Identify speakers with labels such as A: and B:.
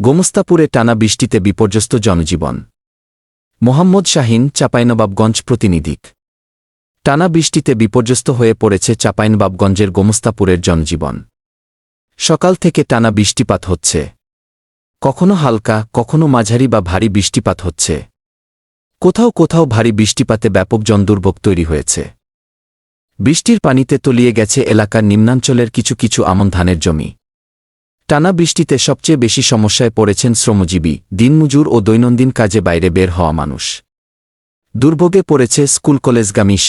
A: গোমস্তাপুরে টানা বৃষ্টিতে বিপর্যস্ত জনজীবন। মোহাম্মদ শাহিন চাঁপাইনবাবগঞ্জ প্রতিনিধিক। টানা বৃষ্টিতে বিপর্যস্ত হয়ে পড়েছে চাঁপাইনবাবগঞ্জের গোমস্তাপুরের জনজীবন। সকাল থেকে টানা বৃষ্টিপাত হচ্ছে। কখনো হালকা, কখনো মাঝারি বা ভারী বৃষ্টিপাত হচ্ছে। কোথাও কোথাও ভারী বৃষ্টিপাতে ব্যাপক জনদুর্ভোগ তৈরি হয়েছে। বৃষ্টির পানিতে তলিয়ে গেছে এলাকার নিম্নাঞ্চলের কিছু কিছু আমন ধানের জমি। টানা বৃষ্টিতে সবচেয়ে বেশি সমস্যায় পড়েছেন শ্রমজীবী, দিনমজুর ও দৈনন্দিন কাজে বাইরে বের হওয়া মানুষ। দুর্ভোগে পড়েছে স্কুল কলেজ গামিস